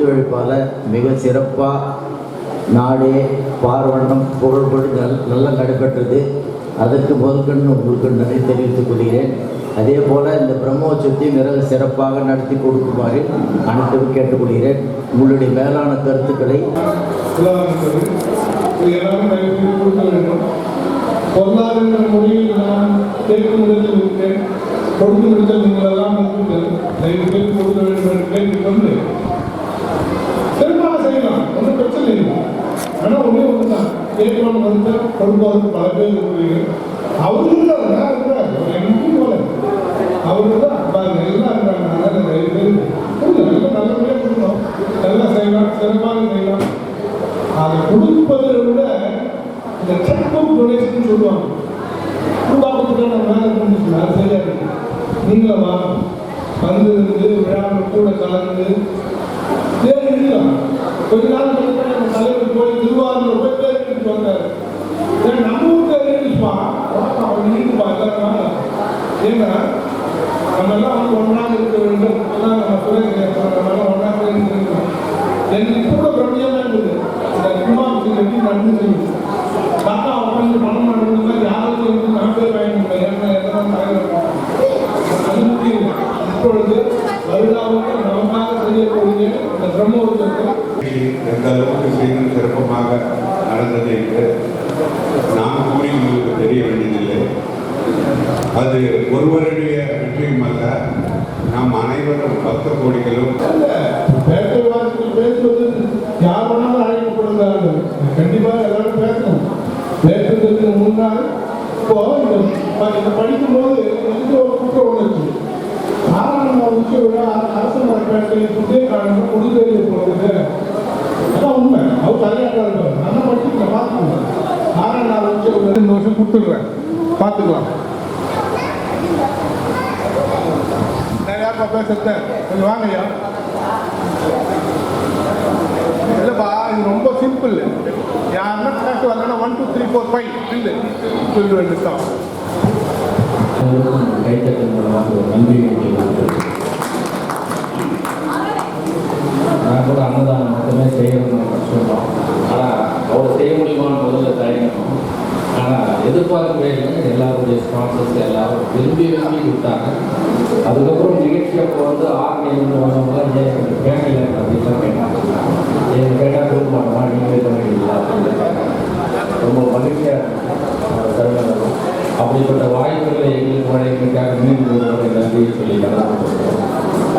ஒத்துழைப்பால் மிக சிறப்பாக நாடே பார்வண்ணம் புகழ்படு நல் நல்லா நடைபெற்றது. அதற்கு முதற்கண் உங்களுக்கு நன்றி தெரிவித்துக் கொள்கிறேன். அதே போல் இந்த பிரம்மோற்சவத்தை மிக சிறப்பாக நடத்தி கொடுக்குமாறு அனைத்தும் கேட்டுக்கொள்கிறேன். உங்களுடைய மேலான கருத்துக்களை பொருளாதார மொழியில் நான் கேட்கும் இடத்தில் இருக்கேன் கொடுத்து இடத்தில் நீங்கள் எல்லாம் வந்து தயவு செய்து கொடுக்க வேண்டும் என்று கேட்டுக்கொண்டு சிறப்பாக செய்யலாம் ஒன்றும் பிரச்சனை இல்லை ஆனால் ஒன்றே ஒன்று தான் கேட்கணும் வந்து கொடுப்பதற்கு பல பேர் இருக்கிறீர்கள் அவருக்கு தான் நான் இருக்கிறார் எனக்கு போல அவருக்கு தான் எல்லாம் இருக்கிறாங்க அதனால தயவு செய்து கொடுங்க நல்லபடியாக கொடுக்கணும். நல்லா செய்யலாம். சிறப்பாக செய்யலாம். அதை கொடுப்பதை விட இந்த செக் புக் டொனேஷன் சொல்லுவாங்க வேலை அது சரியா இருக்கு. வந்து எந்த அளவுக்கு செய்து சிறப்பமாக நடந்தது என்று நான் கூறி உங்களுக்கு தெரிய வேண்டியதில்லை அது ஒருவருடைய வெற்றியும் அல்ல. நாம் அனைவரும் பக்த கோடிகளும் எல்லாரும் பேசணும் பேசுறதுக்கு முன்னால் இப்போ இந்த படிக்கும்போது எனக்கு ஒரு குற்ற உணர்ச்சி ஆறாம் முக்கிய விழா அரசு மரப்பேட்டை புதிய காரணம் புதுதேவி போகிறது அதான் உண்மை. அவர் தலையாட்டாளர் நான் படிச்சுக்கல பார்த்துக்கோங்க. ஆறாம் நாள் உச்ச விழா. இந்த வருஷம் கொடுத்துடுறேன். பார்த்துக்கலாம். யாருப்பா கொஞ்சம் வாங்க ஐயா ஃபோர் ஃபைவ் இல்லை சொல்லிட்டு வேண்டியதான் அனைவருக்கும் கைத்தட்டல் மூலமாக ஒரு நன்றி நான் கூட அன்னதானம் மட்டுமே செய்யணும்னு கஷ்டப்பட்டோம் ஆனால் அவர் செய்ய முடியுமான்னு முதல்ல தயங்கணும் ஆனால் எதிர்பார்க்கவே இல்லை எல்லாருடைய ஸ்பான்சர்ஸ் எல்லாரும் விரும்பி விரும்பி கொடுத்தாங்க அதுக்கப்புறம் நிகழ்ச்சி அப்போ வந்து ஆர்கனைஸ் வந்தவங்களாம் ஏன் எனக்கு பேங்கல அப்படின்லாம் கேட்டாங்க ஏன் கேட்டால் கொடுக்க மாட்டோமா நீங்களே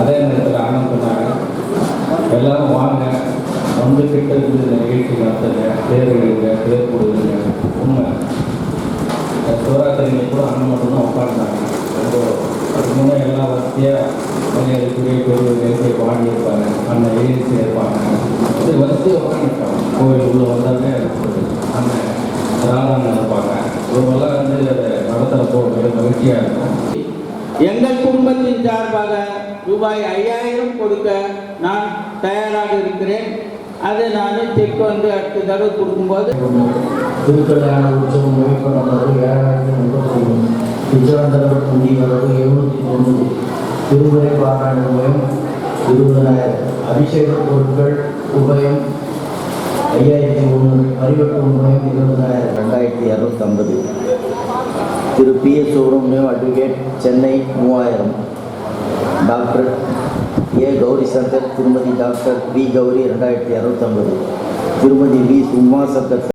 அதே நேரத்தில் ஆனந்த் சொன்னாங்க எல்லாரும் வாங்க. வந்து கிட்ட இருந்து இந்த நிகழ்ச்சி நடத்துங்க. பேர் எழுதுங்க பேர் கொடுங்க உண்மை. சிவராத்திரிங்க கூட அண்ணன் மட்டும்தான் உட்காந்துட்டாங்க ரொம்ப அதுக்கு முன்னே எல்லா வசதியாக மரியாதைக்குரிய பெரிய நெருப்பை பாடி இருப்பாங்க அண்ணன் இருப்பாங்க இது வசதியாக உட்காந்துருப்பாங்க கோவில் உள்ள வந்தாலே அண்ணன் ராதாங்க இருப்பாங்க இவங்கெல்லாம் வந்து அதை நடத்துகிறப்போ மிக மகிழ்ச்சியாக இருக்கும். எங்கள் குடும்பத்தின் சார்பாக ரூபாய் ஐயாயிரம் கொடுக்க நான் தயாராக இருக்கிறேன். அதை நான் செக் வந்து அடுத்த தடவை கொடுக்கும்போது திருக்கல்யாண உற்சவம் முடிக்கப்பட்டது ஏழாயிரத்தி முப்பத்தி ஒன்று. முடிவரவு எழுநூற்றி தொண்ணூறு திருமுறை பாராயணம் இருபதனாயிரம் அபிஷேக பொருட்கள் உபயம் ஐயாயிரத்தி ஒன்று. அறிவட்டு உபயம் இருபதனாயிரம் ரெண்டாயிரத்தி இரநூத்தம்பது திரு P S Subramaniam advocate Chennai மூவாயிரம். டாக்டர் ஏ கௌரி சங்கர் திருமதி டாக்டர் பி கௌரி ரெண்டாயிரத்தி இரநூத்தம்பது திருமதி வி உமா சங்கர்